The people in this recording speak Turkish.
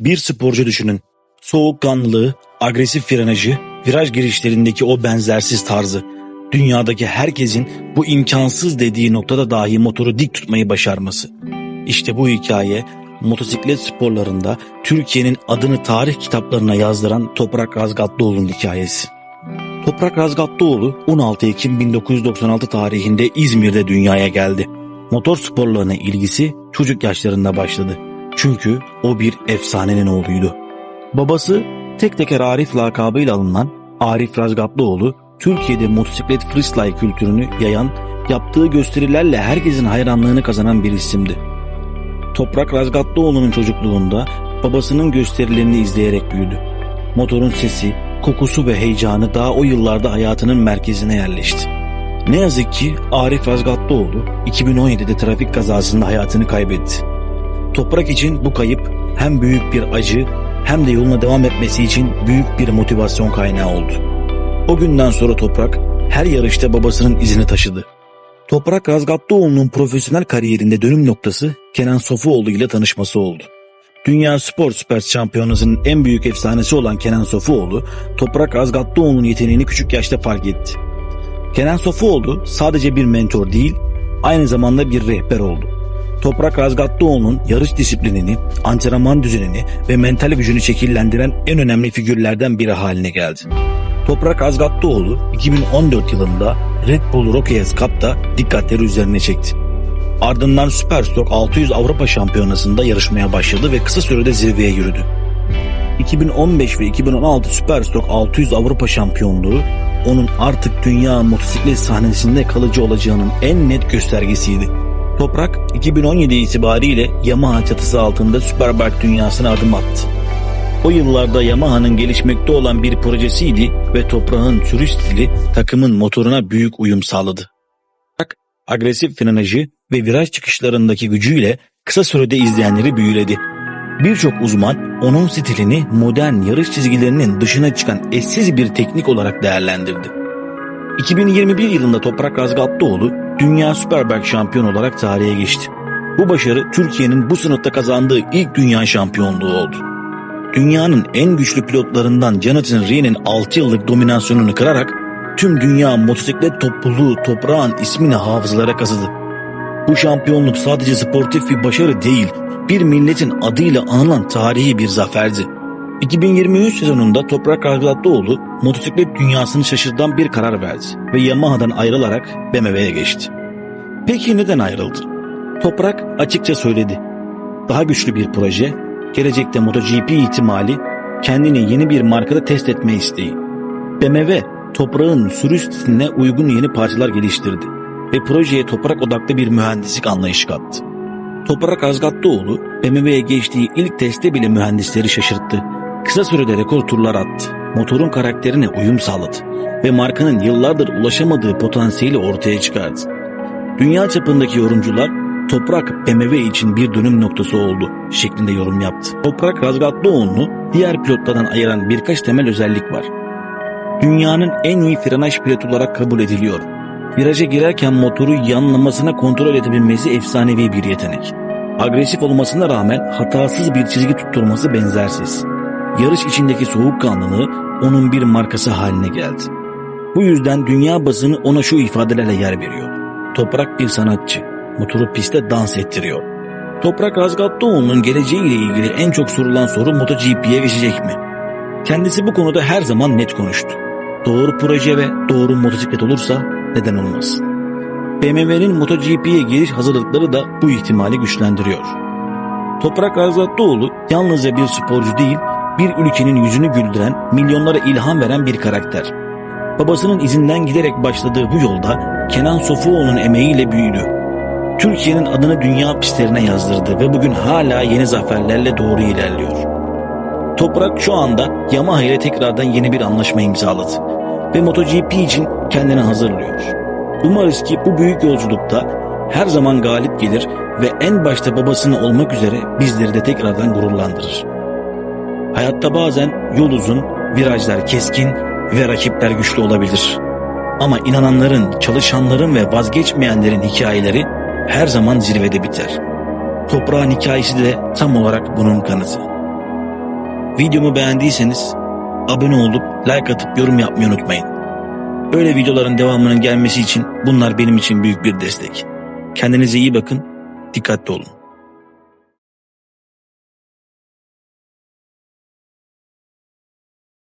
Bir sporcu düşünün. Soğukkanlılığı, agresif frenajı, viraj girişlerindeki o benzersiz tarzı. Dünyadaki herkesin bu imkansız dediği noktada dahi motoru dik tutmayı başarması. İşte bu hikaye motosiklet sporlarında Türkiye'nin adını tarih kitaplarına yazdıran Toprak Razgatlıoğlu'nun hikayesi. Toprak Razgatlıoğlu 16 Ekim 1996 tarihinde İzmir'de dünyaya geldi. Motor sporlarına ilgisi çocuk yaşlarında başladı. Çünkü o bir efsanenin oğluydu. Babası tek teker Arif lakabıyla alınan Arif Razgatlıoğlu, Türkiye'de motosiklet freestyle kültürünü yayan, yaptığı gösterilerle herkesin hayranlığını kazanan bir isimdi. Toprak Razgatlıoğlu'nun çocukluğunda babasının gösterilerini izleyerek büyüdü. Motorun sesi, kokusu ve heyecanı daha o yıllarda hayatının merkezine yerleşti. Ne yazık ki Arif Razgatlıoğlu 2017'de trafik kazasında hayatını kaybetti. Toprak için bu kayıp hem büyük bir acı hem de yoluna devam etmesi için büyük bir motivasyon kaynağı oldu. O günden sonra Toprak her yarışta babasının izini taşıdı. Toprak Razgatlıoğlu'nun profesyonel kariyerinde dönüm noktası Kenan Sofuoğlu ile tanışması oldu. Dünya Spor Süper Şampiyonası'nın en büyük efsanesi olan Kenan Sofuoğlu, Toprak Razgatlıoğlu'nun yeteneğini küçük yaşta fark etti. Kenan Sofuoğlu sadece bir mentor değil, aynı zamanda bir rehber oldu. Toprak Razgatlıoğlu'nun yarış disiplinini, antrenman düzenini ve mental gücünü şekillendiren en önemli figürlerden biri haline geldi. Toprak Razgatlıoğlu 2014 yılında Red Bull Rookies Cup'ta dikkatleri üzerine çekti. Ardından Superstock 600 Avrupa Şampiyonası'nda yarışmaya başladı ve kısa sürede zirveye yürüdü. 2015 ve 2016 Superstock 600 Avrupa Şampiyonluğu onun artık dünya motosiklet sahnesinde kalıcı olacağının en net göstergesiydi. Toprak 2017 itibariyle Yamaha çatısı altında Superbike dünyasına adım attı. O yıllarda Yamaha'nın gelişmekte olan bir projesiydi ve Toprak'ın sürüş stili takımın motoruna büyük uyum sağladı. Toprak, agresif frenajı ve viraj çıkışlarındaki gücüyle kısa sürede izleyenleri büyüledi. Birçok uzman onun stilini modern yarış çizgilerinin dışına çıkan eşsiz bir teknik olarak değerlendirdi. 2021 yılında Toprak Razgatlıoğlu Dünya Superbike şampiyon olarak tarihe geçti. Bu başarı Türkiye'nin bu sınıfta kazandığı ilk dünya şampiyonluğu oldu. Dünyanın en güçlü pilotlarından Jonathan Ree'nin 6 yıllık dominasyonunu kırarak tüm dünya motosiklet topluluğu toprağın ismini hafızalara kazıdı. Bu şampiyonluk sadece sportif bir başarı değil, bir milletin adıyla anılan tarihi bir zaferdi. 2023 sezonunda Toprak Razgatlıoğlu motosiklet dünyasını şaşırtan bir karar verdi ve Yamaha'dan ayrılarak BMW'ye geçti. Peki neden ayrıldı? Toprak açıkça söyledi. Daha güçlü bir proje, gelecekte MotoGP ihtimali, kendini yeni bir markada test etme isteği. BMW, toprağın sürüş stiline uygun yeni parçalar geliştirdi ve projeye toprak odaklı bir mühendislik anlayışı kattı. Toprak Azgatlıoğlu BMW'ye geçtiği ilk testte bile mühendisleri şaşırttı. Kısa sürede rekor turlar attı. Motorun karakterine uyum sağladı ve markanın yıllardır ulaşamadığı potansiyeli ortaya çıkardı. Dünya çapındaki yorumcular Toprak BMW için bir dönüm noktası oldu şeklinde yorum yaptı. Toprak Razgatlıoğlu'nu diğer pilotlardan ayıran birkaç temel özellik var. Dünyanın en iyi frenaj pilotu olarak kabul ediliyor. Viraja girerken motoru yanlamasına kontrol edebilmesi efsanevi bir yetenek. Agresif olmasına rağmen hatasız bir çizgi tutturması benzersiz. Yarış içindeki soğukkanlılığı onun bir markası haline geldi. Bu yüzden dünya basını ona şu ifadelerle yer veriyor. Toprak bir sanatçı, motoru pistte dans ettiriyor. Toprak Razgatlıoğlu'nun geleceğiyle ilgili en çok sorulan soru MotoGP'ye geçecek mi? Kendisi bu konuda her zaman net konuştu. Doğru proje ve doğru motosiklet olursa neden olmasın? BMW'nin MotoGP'ye giriş hazırlıkları da bu ihtimali güçlendiriyor. Toprak Razgatlıoğlu yalnızca bir sporcu değil, bir ülkenin yüzünü güldüren, milyonlara ilham veren bir karakter. Babasının izinden giderek başladığı bu yolda Kenan Sofuoğlu'nun emeğiyle büyüdü. Türkiye'nin adını dünya pistlerine yazdırdı ve bugün hala yeni zaferlerle doğru ilerliyor. Toprak şu anda Yamaha ile tekrardan yeni bir anlaşma imzaladı ve MotoGP için kendini hazırlıyor. Umarız ki bu büyük yolculukta her zaman galip gelir ve en başta babasını olmak üzere bizleri de tekrardan gururlandırır. Hayatta bazen yol uzun, virajlar keskin ve rakipler güçlü olabilir. Ama inananların, çalışanların ve vazgeçmeyenlerin hikayeleri her zaman zirvede biter. Toprağın hikayesi de tam olarak bunun kanıtı. Videomu beğendiyseniz abone olup like atıp yorum yapmayı unutmayın. Böyle videoların devamının gelmesi için bunlar benim için büyük bir destek. Kendinize iyi bakın, dikkatli olun.